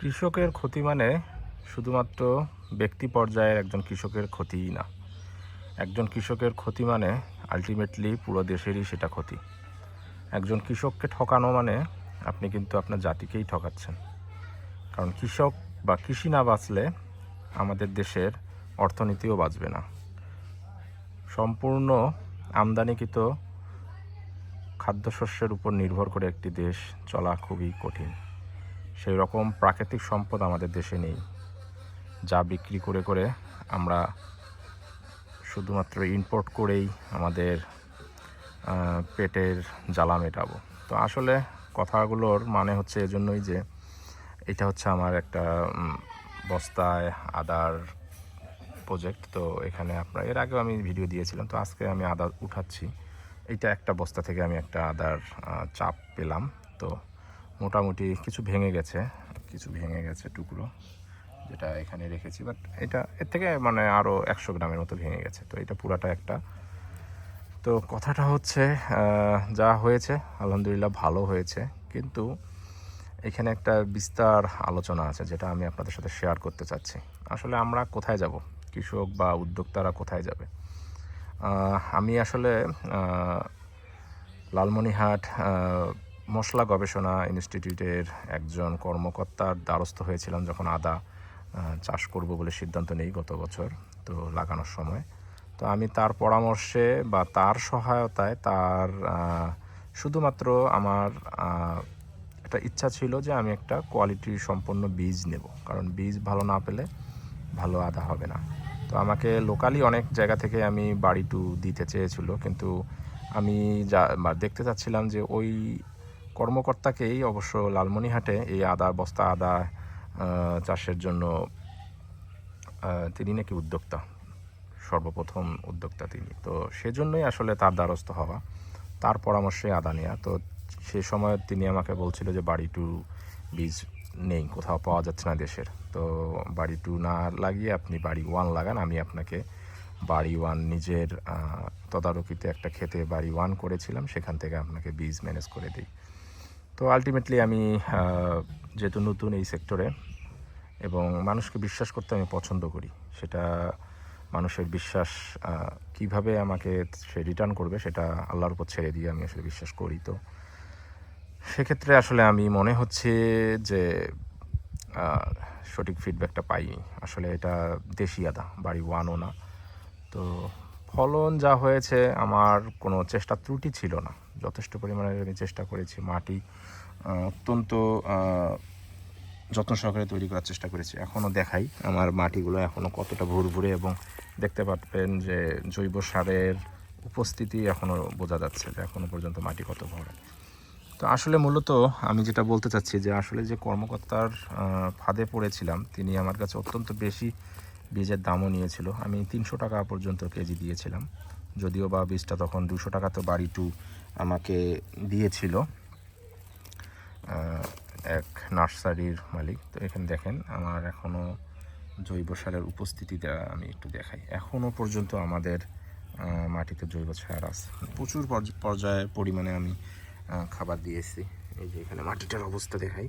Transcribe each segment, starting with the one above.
কৃষকের ক্ষতি মানে শুধুমাত্র ব্যক্তি পর্যায়ের একজন কৃষকের ক্ষতিই না। একজন কৃষকের ক্ষতি মানে আলটিমেটলি পুরো দেশেরই সেটা ক্ষতি। একজন কৃষককে ঠকানো মানে আপনি কিন্তু আপনার জাতিকেই ঠকাচ্ছেন। কারণ কৃষক বা কৃষি না বাঁচলে আমাদের দেশের অর্থনীতিও বাঁচবে না। সম্পূর্ণ আমদানিকৃত খাদ্যশস্যের উপর নির্ভর করে একটি দেশ চলা খুবই কঠিন। সেই রকম প্রাকৃতিক সম্পদ আমাদের দেশে নেই, যা বিক্রি করে করে আমরা শুধুমাত্র ইম্পোর্ট করেই আমাদের পেটের জ্বালা মেটাবো। তো আসলে কথাগুলোর মানে হচ্ছে এজন্যই যে এটা হচ্ছে আমার একটা বস্তায় আদার প্রজেক্ট তো এখানে আপনার, এর আগেও আমি ভিডিও দিয়েছিলাম, তো আজকে আমি আদা উঠাচ্ছি। এইটা একটা বস্তা থেকে আমি একটা আদার চাপ পেলাম। তো মোটামুটি কিছু ভেঙে গেছে, কিছু ভেঙে গেছে টুকরো, যেটা এখানে রেখেছি বাট এটা এর থেকে মানে আরও একশো গ্রামের মতো ভেঙে গেছে, তো এটা পুরাটা একটা। তো কথাটা হচ্ছে যা হয়েছে, আলহামদুলিল্লাহ ভালো হয়েছে, কিন্তু এখানে একটা বিস্তার আলোচনা আছে, যেটা আমি আপনাদের সাথে শেয়ার করতে চাচ্ছি। আসলে আমরা কোথায় যাব? কৃষক বা উদ্যোক্তারা কোথায় যাবে? আমি আসলে লালমনিহাট মশলা গবেষণা ইনস্টিটিউটের একজন কর্মকর্তার দ্বারস্থ হয়েছিলাম যখন আদা চাষ করব বলে সিদ্ধান্ত নেই গত বছর, তো লাগানোর সময়। তো আমি তার পরামর্শে বা তার সহায়তায় তার শুধুমাত্র আমার একটা ইচ্ছা ছিল যে আমি একটা কোয়ালিটি সম্পন্ন বীজ নেব, কারণ বীজ ভালো না পেলে ভালো আদা হবে না। তো আমাকে লোকালি অনেক জায়গা থেকে আমি বাড়ি টু দিতে চেয়েছিল, কিন্তু আমি যা দেখতে চাচ্ছিলাম যে ওই কর্মকর্তাকেই অবশ্য লালমনিহাটে এই আদা, বস্তা আদা চাষের জন্য তিনি নাকি উদ্যোক্তা, সর্বপ্রথম উদ্যোক্তা তিনি। তো সেজন্যই আসলে তার দ্বারস্থ হওয়া, তার পরামর্শে আদা নেওয়া তো সে সময় তিনি আমাকে বলছিল যে বাড়ি টু বীজ নেই, কোথাও পাওয়া যাচ্ছে না দেশের। তো বাড়ি টু না লাগিয়ে আপনি বাড়ি ওয়ান লাগান, আমি আপনাকে বাড়ি ওয়ান নিজের তদারকিতে একটা খেতে বাড়ি ওয়ান করেছিলাম, সেখান থেকে আপনাকে বীজ ম্যানেজ করে দিই। তো আলটিমেটলি আমি যেহেতু নতুন এই সেক্টরে এবং মানুষকে বিশ্বাস করতে আমি পছন্দ করি, সেটা মানুষের বিশ্বাস কীভাবে আমাকে সে রিটার্ন করবে সেটা আল্লাহর উপর ছেড়ে দিয়ে আমি আসলে বিশ্বাস করি তো। সেক্ষেত্রে আসলে আমি মনে হচ্ছে যে সঠিক ফিডব্যাকটা পাইনি। আসলে এটা দেশি আদা, বাড়ি ওয়ানও না। তো ফলন যা হয়েছে, আমার কোনো চেষ্টা ত্রুটি ছিল না। যথেষ্ট পরিমাণে আমি চেষ্টা করেছি মাটি অত্যন্ত যত্ন সহকারে তৈরি করার চেষ্টা করেছি। এখনও দেখাই আমার মাটিগুলো এখনও কতটা ভুরভুরে এবং দেখতে পারবেন যে জৈব সারের উপস্থিতি এখনও বোঝা যাচ্ছে যে এখনও পর্যন্ত মাটি কত ভরে। তো আসলে মূলত আমি যেটা বলতে চাচ্ছি যে আসলে যে কর্মকর্তার ফাঁদে পড়েছিলাম, তিনি আমার কাছে অত্যন্ত বেশি বীজের দামও নিয়েছিল। আমি তিনশো টাকা পর্যন্ত কেজি দিয়েছিলাম। যদিও বা বীজটা তখন দুশো টাকা তো বাড়ি টু আমাকে দিয়েছিল। এক নার্সারির মালিক। তো এখানে দেখেন, আমার এখনও জৈব সারের উপস্থিতিটা আমি একটু দেখাই। এখনও পর্যন্ত আমাদের মাটিতে জৈব সার আছে। প্রচুর পর্য- পর্যায়ে পরিমাণে আমি খাবার দিয়েছি। এই যে এখানে মাটিটার অবস্থা দেখাই।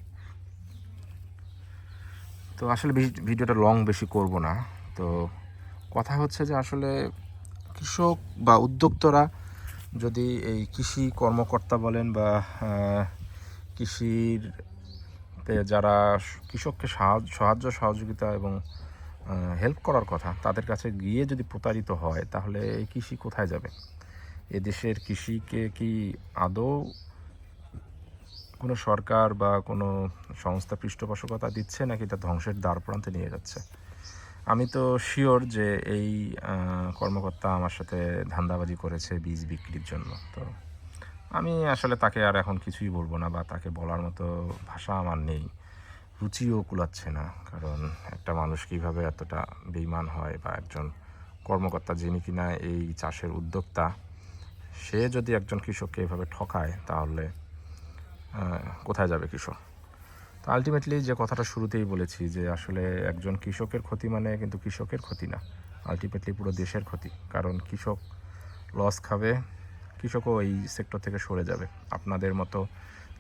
তো আসলে ভিডিওটা লং বেশি করব না। তো কথা হচ্ছে যে আসলে কৃষক বা উদ্যোক্তরা যদি এই কৃষি কর্মকর্তা বলেন বা কৃষির যারা কৃষককে সাহায্য সহযোগিতা এবং হেল্প করার কথা তাদের কাছে গিয়ে যদি প্রতারিত হয় তাহলে এই কৃষি কোথায় যাবে? এদেশের কৃষিকে কি আদৌ কোনো সরকার বা কোনো সংস্থা পৃষ্ঠপোষকতা দিচ্ছে নাকি এটা ধ্বংসের দ্বার প্রান্তে নিয়ে যাচ্ছে? আমি তো শিওর যে এই কর্মকর্তা আমার সাথে ধান্দাবাজি করেছে বীজ বিক্রির জন্য। তো আমি আসলে তাকে আর এখন কিছুই বলব না বা তাকে বলার মতো ভাষা আমার নেই। রুচিও কুলাচ্ছে না, কারণ একটা মানুষ কীভাবে এতটা বেইমান হয় বা একজন কর্মকর্তা যিনি কিনা এই চাষের উদ্যোক্তা, সে যদি একজন কৃষককে এভাবে ঠকায় তাহলে কোথায় যাবে কৃষক? তো আলটিমেটলি যে কথাটা শুরুতেই বলেছি যে আসলে একজন কৃষকের ক্ষতি মানে কিন্তু কৃষকের ক্ষতি না আলটিমেটলি পুরো দেশের ক্ষতি। কারণ কৃষক লস খাবে, কৃষকও এই সেক্টর থেকে সরে যাবে। আপনাদের মতো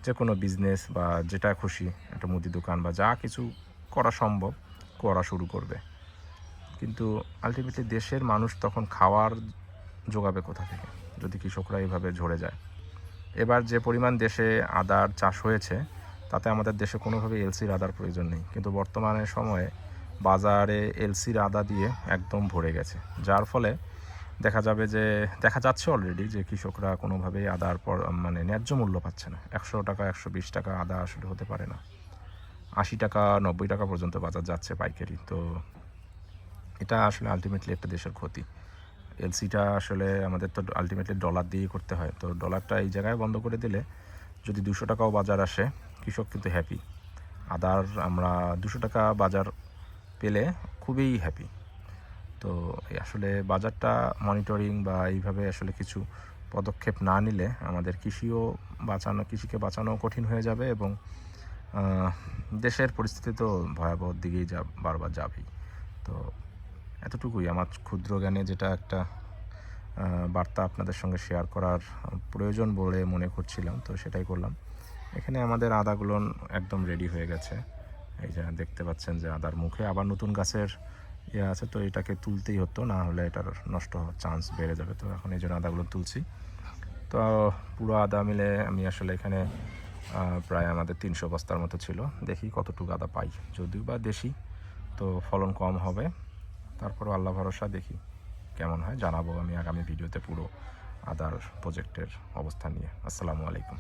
যে কোনো বিজনেস বা যেটা খুশি, একটা মুদি দোকান বা যা কিছু করা সম্ভব, করা শুরু করবে। কিন্তু আলটিমেটলি দেশের মানুষ তখন খাওয়ার যোগাবে কোথা থেকে? যদি কৃষকরা এইভাবে ঝরে যায়। এবার যে পরিমাণ দেশে আদার চাষ হয়েছে, তাতে আমাদের দেশে কোনোভাবে এলসির আদার প্রয়োজন নেই। কিন্তু বর্তমানে সময়ে বাজারে এলসির আদা দিয়ে একদম ভরে গেছে। যার ফলে দেখা যাবে যে, দেখা যাচ্ছে অলরেডি যে কৃষকরা কোনোভাবেই আদার পর মানে ন্যায্য মূল্য পাচ্ছে না। একশো টাকা, একশো বিশ টাকা আদা আসলে হতে পারে না। আশি টাকা, নব্বই টাকা পর্যন্ত বাজার যাচ্ছে পাইকারি। তো এটা আসলে আলটিমেটলি একটা দেশের ক্ষতি। এলসিটা আসলে আমাদের তো আলটিমেটলি ডলার দিয়ে করতে হয়। তো ডলারটা এই জায়গায় বন্ধ করে দিলে যদি দুশো টাকাও বাজার আসে, কৃষক কিন্তু হ্যাপি আদার আমরা দুশো টাকা বাজার পেলে খুবই হ্যাপি তো আসলে বাজারটা মনিটরিং বা এইভাবে আসলে কিছু পদক্ষেপ না নিলে আমাদের কৃষিও বাঁচানো, কৃষিকে বাঁচানো কঠিন হয়ে যাবে এবং দেশের পরিস্থিতি তো ভয়াবহ দিকেই যা, বারবার যাবেই। তো এতটুকুই আমার ক্ষুদ্র জ্ঞানে যেটা একটা বার্তা আপনাদের সঙ্গে শেয়ার করার প্রয়োজন বলে মনে করছিলাম, তো সেটাই করলাম। এখানে আমাদের আদাগুলো একদম রেডি হয়ে গেছে। এই যে দেখতে পাচ্ছেন যে আদার মুখে আবার নতুন গাছের ইয়ে আছে, তো এটাকে তুলতেই হতো, না হলে এটার নষ্ট হওয়ার চান্স বেড়ে যাবে। তো এখন এই জন্য আদাগুলো তুলছি। তো পুরো আদা মিলে আমি আসলে এখানে প্রায় আমাদের তিনশো বস্তার মতো ছিল। দেখি কতটুকু আদা পাই। যদিও বা দেশি, তো ফলন কম হবে। তারপর আল্লাহ ভরসা, দেখি কেমন হয়। জানাব আমি আগামী ভিডিওতে পুরো আদার প্রজেক্টের অবস্থা নিয়ে। আসসালামু আলাইকুম।